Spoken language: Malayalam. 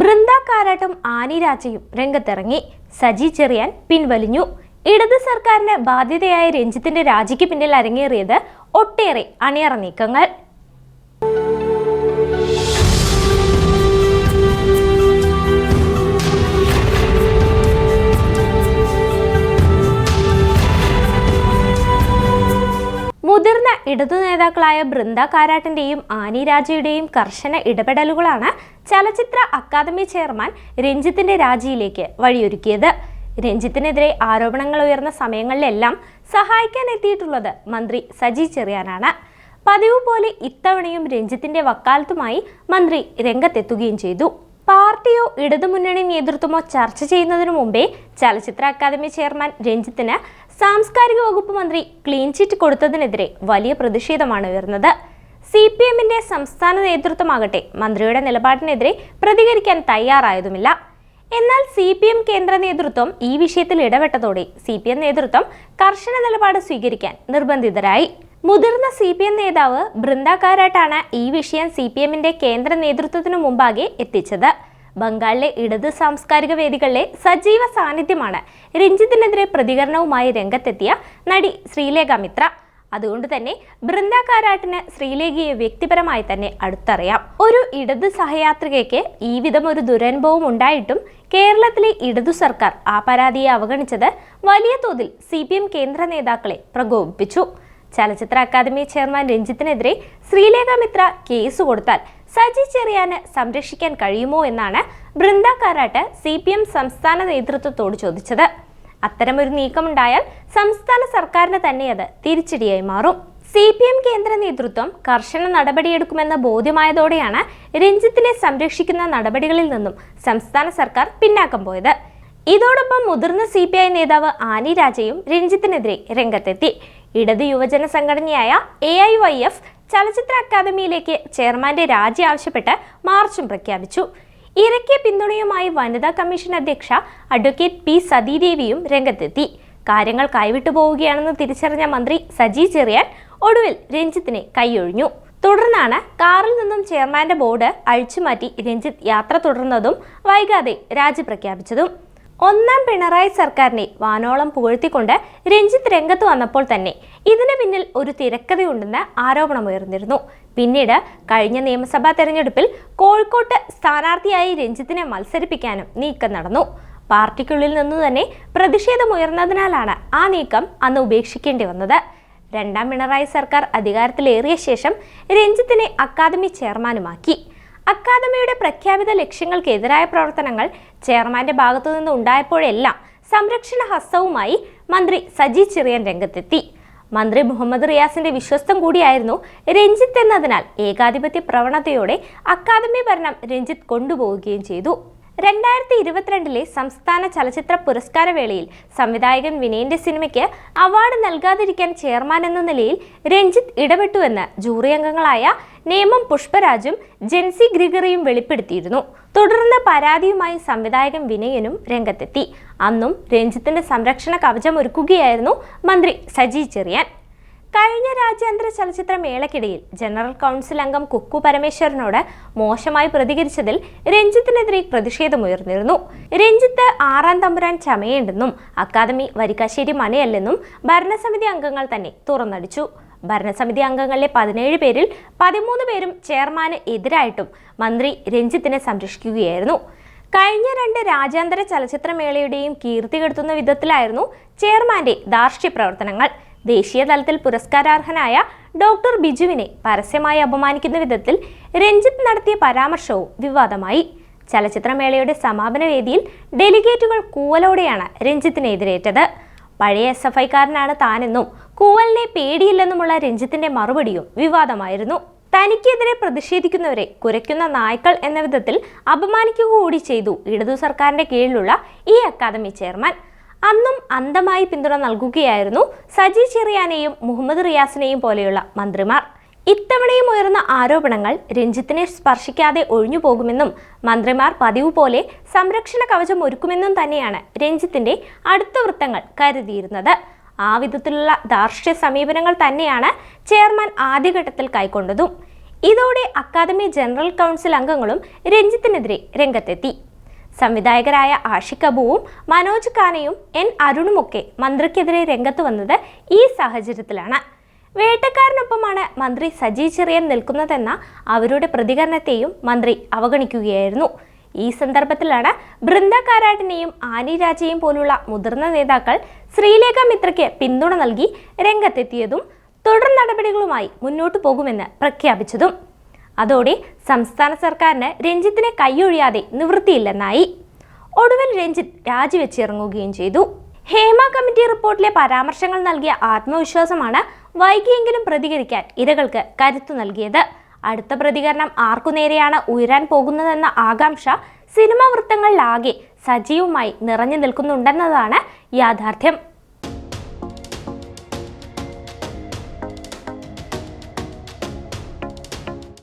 ബൃന്ദ കാരാട്ടും ആനി രാജയും രംഗത്തിറങ്ങി. സജി ചെറിയാൻ പിൻവലിഞ്ഞു. ഇടത് സർക്കാരിന് ബാധ്യതയായ രഞ്ജിത്തിന്റെ രാജിക്ക് പിന്നിൽ അരങ്ങേറിയത് ഒട്ടേറെ അണിയറ നീക്കങ്ങൾ. മുതിർന്ന ഇടതു നേതാക്കളായ ബൃന്ദ കാരാട്ടിന്റെയും ആനി രാജയുടെയും കർശന ഇടപെടലുകളാണ് ചലച്ചിത്ര അക്കാദമി ചെയർമാൻ രഞ്ജിത്തിന്റെ രാജിയിലേക്ക് വഴിയൊരുക്കിയത്. രഞ്ജിത്തിനെതിരെ ആരോപണങ്ങൾ ഉയർന്ന സമയങ്ങളിലെല്ലാം സഹായിക്കാൻ എത്തിയിട്ടുള്ളത് മന്ത്രി സജി ചെറിയാനാണ്. പതിവ് പോലെ ഇത്തവണയും രഞ്ജിത്തിന്റെ വക്കാലത്തുമായി മന്ത്രി രംഗത്തെത്തുകയും ചെയ്തു. പാർട്ടിയോ ഇടതുമുന്നണി നേതൃത്വമോ ചർച്ച ചെയ്യുന്നതിനു മുമ്പേ ചലച്ചിത്ര അക്കാദമി ചെയർമാൻ രഞ്ജിത്തിന് സാംസ്കാരിക വകുപ്പ് മന്ത്രി ക്ലീൻ ചിറ്റ് കൊടുത്തതിനെതിരെ വലിയ പ്രതിഷേധമാണ് ഉയർന്നത്. സി പി എമ്മിന്റെ സംസ്ഥാന നേതൃത്വമാകട്ടെ മന്ത്രിയുടെ നിലപാടിനെതിരെ പ്രതികരിക്കാൻ തയ്യാറായതുമില്ല. എന്നാൽ സി പി എം കേന്ദ്ര നേതൃത്വം ഈ വിഷയത്തിൽ ഇടപെട്ടതോടെ സി പി എം നേതൃത്വം കർശന നിലപാട് സ്വീകരിക്കാൻ നിർബന്ധിതരായി. മുതിർന്ന സി പി എം നേതാവ് ബൃന്ദ കാരാട്ടാണ് ഈ വിഷയം സി പി എമ്മിന്റെ കേന്ദ്ര നേതൃത്വത്തിനു മുമ്പാകെ എത്തിച്ചത്. ബംഗാളിലെ ഇടത് സാംസ്കാരിക വേദികളിലെ സജീവ സാന്നിധ്യമാണ് രഞ്ജിത്തിനെതിരെ പ്രതികരണവുമായി രംഗത്തെത്തിയ നടി ശ്രീലേഖ മിത്ര. അതുകൊണ്ട് തന്നെ ബൃന്ദ കാരാട്ടിന് ശ്രീലേഖയെ വ്യക്തിപരമായി തന്നെ അടുത്തറിയാം. ഒരു ഇടത് സഹയാത്രികയ്ക്ക് ഈ വിധം ഒരു ദുരനുഭവം ഉണ്ടായിട്ടും കേരളത്തിലെ ഇടതു സർക്കാർ ആ പരാതിയെ അവഗണിച്ചത് വലിയ തോതിൽ സി കേന്ദ്ര നേതാക്കളെ പ്രകോപിപ്പിച്ചു. ചലച്ചിത്ര അക്കാദമി ചെയർമാൻ രഞ്ജിത്തിനെതിരെ ശ്രീലേഖ മിത്ര കേസ് കൊടുത്താൽ സജി ചെറിയാന് സംരക്ഷിക്കാൻ കഴിയുമോ എന്നാണ് Brinda Karat C P M സംസ്ഥാന നേതൃത്വത്തോട് ചോദിച്ചത്. അത്തരമൊരു നീക്കമുണ്ടായാൽ സംസ്ഥാന സർക്കാരിന് തന്നെ അത് തിരിച്ചടിയായി മാറും. സി പി എം കേന്ദ്ര നേതൃത്വം കർശന നടപടിയെടുക്കുമെന്ന ബോധ്യമായതോടെയാണ് രഞ്ജിത്തിനെ സംരക്ഷിക്കുന്ന നടപടികളിൽ നിന്നും സംസ്ഥാന സർക്കാർ പിന്നാക്കം പോയത്. ഇതോടൊപ്പം മുതിർന്ന സി പി ഐ നേതാവ് ആനി രാജയും രഞ്ജിത്തിനെതിരെ രംഗത്തെത്തി. ഇടത് യുവജന സംഘടനയായ എ ഐ വൈ എഫ് ചലച്ചിത്ര അക്കാദമിയിലേക്ക് ചെയർമാന്റെ രാജി ആവശ്യപ്പെട്ട് മാർച്ചും പ്രഖ്യാപിച്ചു. ഇറക്കിയ പിന്തുണയുമായി വനിതാ കമ്മീഷൻ അധ്യക്ഷ അഡ്വക്കേറ്റ് പി സതീദേവിയും രംഗത്തെത്തി. കാര്യങ്ങൾ കൈവിട്ടു പോവുകയാണെന്ന് തിരിച്ചറിഞ്ഞ മന്ത്രി സജി ചെറിയാൻ ഒടുവിൽ രഞ്ജിത്തിനെ കൈയൊഴിഞ്ഞു. തുടർന്നാണ് കാറിൽ നിന്നും ചെയർമാന്റെ ബോർഡ് അഴിച്ചുമാറ്റി രഞ്ജിത്ത് യാത്ര തുടർന്നതും വൈകാതെ രാജി പ്രഖ്യാപിച്ചതും. ഒന്നാം പിണറായി സർക്കാരിനെ വാനോളം പുകഴ്ത്തിക്കൊണ്ട് രഞ്ജിത്ത് രംഗത്ത് വന്നപ്പോൾ തന്നെ ഇതിന് പിന്നിൽ ഒരു തിരക്കഥയുണ്ടെന്ന് ആരോപണമുയർന്നിരുന്നു. പിന്നീട് കഴിഞ്ഞ നിയമസഭാ തെരഞ്ഞെടുപ്പിൽ കോഴിക്കോട്ട് സ്ഥാനാർത്ഥിയായി രഞ്ജിത്തിനെ മത്സരിപ്പിക്കാനും നീക്കം നടന്നു. പാർട്ടിക്കുള്ളിൽ നിന്നു തന്നെ പ്രതിഷേധമുയർന്നതിനാലാണ് ആ നീക്കം അന്ന് ഉപേക്ഷിക്കേണ്ടി വന്നത്. രണ്ടാം പിണറായി സർക്കാർ അധികാരത്തിലേറിയ ശേഷം രഞ്ജിത്തിനെ അക്കാദമി ചെയർമാനുമാക്കി. അക്കാദമിയുടെ പ്രഖ്യാപിത ലക്ഷ്യങ്ങൾക്കെതിരായ പ്രവർത്തനങ്ങൾ ചെയർമാന്റെ ഭാഗത്തു നിന്ന് ഉണ്ടായപ്പോഴെല്ലാം സംരക്ഷണ ഹസ്തവുമായി മന്ത്രി സജി ചെറിയൻ രംഗത്തെത്തി. മന്ത്രി മുഹമ്മദ് റിയാസിന്റെ വിശ്വസ്തം കൂടിയായിരുന്നു രഞ്ജിത്ത് എന്നതിനാൽ ഏകാധിപത്യ പ്രവണതയോടെ അക്കാദമി ഭരണം രഞ്ജിത്ത് കൊണ്ടുപോവുകയും ചെയ്തു. രണ്ടായിരത്തി ഇരുപത്തിരണ്ടിലെ സംസ്ഥാന ചലച്ചിത്ര പുരസ്കാര വേളയിൽ സംവിധായകൻ വിനയന്റെ സിനിമയ്ക്ക് അവാർഡ് നൽകാതിരിക്കാൻ ചെയർമാൻ എന്ന നിലയിൽ രഞ്ജിത്ത് ഇടപെട്ടുവെന്ന് ജൂറി അംഗങ്ങളായ നേമം പുഷ്പരാജും ജെൻസി ഗ്രിഗറിയും വെളിപ്പെടുത്തിയിരുന്നു. തുടർന്ന് പരാതിയുമായി സംവിധായകൻ വിനയനും രംഗത്തെത്തി. അന്നും രഞ്ജിത്തിന്റെ സംരക്ഷണ കവചമൊരുക്കുകയായിരുന്നു മന്ത്രി സജി ചെറിയാൻ. കഴിഞ്ഞ രാജ്യാന്തര ചലച്ചിത്ര മേളക്കിടയിൽ ജനറൽ കൗൺസിൽ അംഗം കുക്കു പരമേശ്വരനോട് മോശമായി പ്രതികരിച്ചതിൽ രഞ്ജിത്തിനെതിരെ പ്രതിഷേധമുയർന്നിരുന്നു രഞ്ജിത്ത് ആറാം തമ്പുരാൻ ചമയേണ്ടെന്നും അക്കാദമി വരിക്കാശ്ശേരി മനയല്ലെന്നും ഭരണസമിതി അംഗങ്ങൾ തന്നെ തുറന്നടിച്ചു. ഭരണസമിതി അംഗങ്ങളിലെ പതിനേഴ് പേരിൽ പതിമൂന്ന് പേരും ചെയർമാന് എതിരായിട്ടും മന്ത്രി രഞ്ജിത്തിനെ സംരക്ഷിക്കുകയായിരുന്നു. കഴിഞ്ഞ രണ്ട് രാജ്യാന്തര ചലച്ചിത്രമേളയുടെയും കീർത്തി കെടുത്തുന്ന വിധത്തിലായിരുന്നു ചെയർമാന്റെ ധാർഷ്ട്യ പ്രവർത്തനങ്ങൾ ദേശീയ തലത്തിൽ പുരസ്കാരാർഹനായ ഡോക്ടർ ബിജുവിനെ പരസ്യമായി അപമാനിക്കുന്ന വിധത്തിൽ രഞ്ജിത്ത് നടത്തിയ പരാമർശവും വിവാദമായി. ചലച്ചിത്രമേളയുടെ സമാപന വേദിയിൽ ഡെലിഗേറ്റുകൾ കൂവലോടെയാണ് രഞ്ജിത്തിനെ എതിരേറ്റത്. പഴയ എസ് എഫ് ഐക്കാരനാണ് താനെന്നും കൂവലിനെ പേടിയില്ലെന്നുമുള്ള രഞ്ജിത്തിന്റെ മറുപടിയും വിവാദമായിരുന്നു. തനിക്കെതിരെ പ്രതിഷേധിക്കുന്നവരെ കുരയ്ക്കുന്ന നായ്ക്കൾ എന്ന വിധത്തിൽ അപമാനിക്കുക കൂടി ചെയ്തു ഇടതു സർക്കാരിന്റെ കീഴിലുള്ള ഈ അക്കാദമി ചെയർമാൻ. അന്നും അന്തമായി പിന്തുണ നൽകുകയായിരുന്നു സജി ചെറിയാനെയും മുഹമ്മദ് റിയാസിനെയും പോലെയുള്ള മന്ത്രിമാർ. ഇത്തവണയും ഉയർന്ന ആരോപണങ്ങൾ രഞ്ജിത്തിനെ സ്പർശിക്കാതെ ഒഴിഞ്ഞു പോകുമെന്നും മന്ത്രിമാർ പതിവ് പോലെ സംരക്ഷണ കവചം ഒരുക്കുമെന്നും തന്നെയാണ് രഞ്ജിത്തിന്റെ അടുത്ത വൃത്തങ്ങൾ കരുതിയിരുന്നത്. ആ വിധത്തിലുള്ള ധാർഷ്ട്യ സമീപനങ്ങൾ തന്നെയാണ് ചെയർമാൻ ആദ്യഘട്ടത്തിൽ കൈക്കൊണ്ടതും. ഇതോടെ അക്കാദമി ജനറൽ കൗൺസിൽ അംഗങ്ങളും രഞ്ജിത്തിനെതിരെ രംഗത്തെത്തി. സംവിധായകരായ ആഷിഖ് മനോജ് ഖാനയും എൻ അരുണുമൊക്കെ മന്ത്രിക്കെതിരെ രംഗത്ത് വന്നത് ഈ സാഹചര്യത്തിലാണ്. വേട്ടക്കാരനൊപ്പമാണ് മന്ത്രി സജി ചെറിയൻ നിൽക്കുന്നതെന്ന അവരുടെ പ്രതികരണത്തെയും മന്ത്രി അവഗണിക്കുകയായിരുന്നു. ഈ സന്ദർഭത്തിലാണ് ബൃന്ദ കാരാട്ടിനെയും ആനി രാജയും പോലുള്ള മുതിർന്ന നേതാക്കൾ ശ്രീലേഖ മിത്രയ്ക്ക് പിന്തുണ നൽകി രംഗത്തെത്തിയതും തുടർ നടപടികളുമായി മുന്നോട്ടു പോകുമെന്ന് പ്രഖ്യാപിച്ചതും. അതോടെ സംസ്ഥാന സർക്കാരിന് രഞ്ജിത്തിനെ കൈയൊഴിയാതെ നിവൃത്തിയില്ലെന്നായി. ഒടുവിൽ രഞ്ജിത്ത് രാജിവെച്ചിറങ്ങുകയും ചെയ്തു. ഹേമ കമ്മിറ്റി റിപ്പോർട്ടിലെ പരാമർശങ്ങൾ നൽകിയ ആത്മവിശ്വാസമാണ് വൈകിയെങ്കിലും പ്രതികരിക്കാൻ ഇരകൾക്ക് കരുത്തു നൽകിയത്. അടുത്ത പ്രതികരണം ആർക്കു നേരെയാണ് ഉയരാൻ പോകുന്നതെന്ന ആകാംക്ഷ സിനിമാ വൃത്തങ്ങളിലാകെ സജീവമായി നിറഞ്ഞു നിൽക്കുന്നുണ്ടെന്നതാണ് യാഥാർത്ഥ്യം.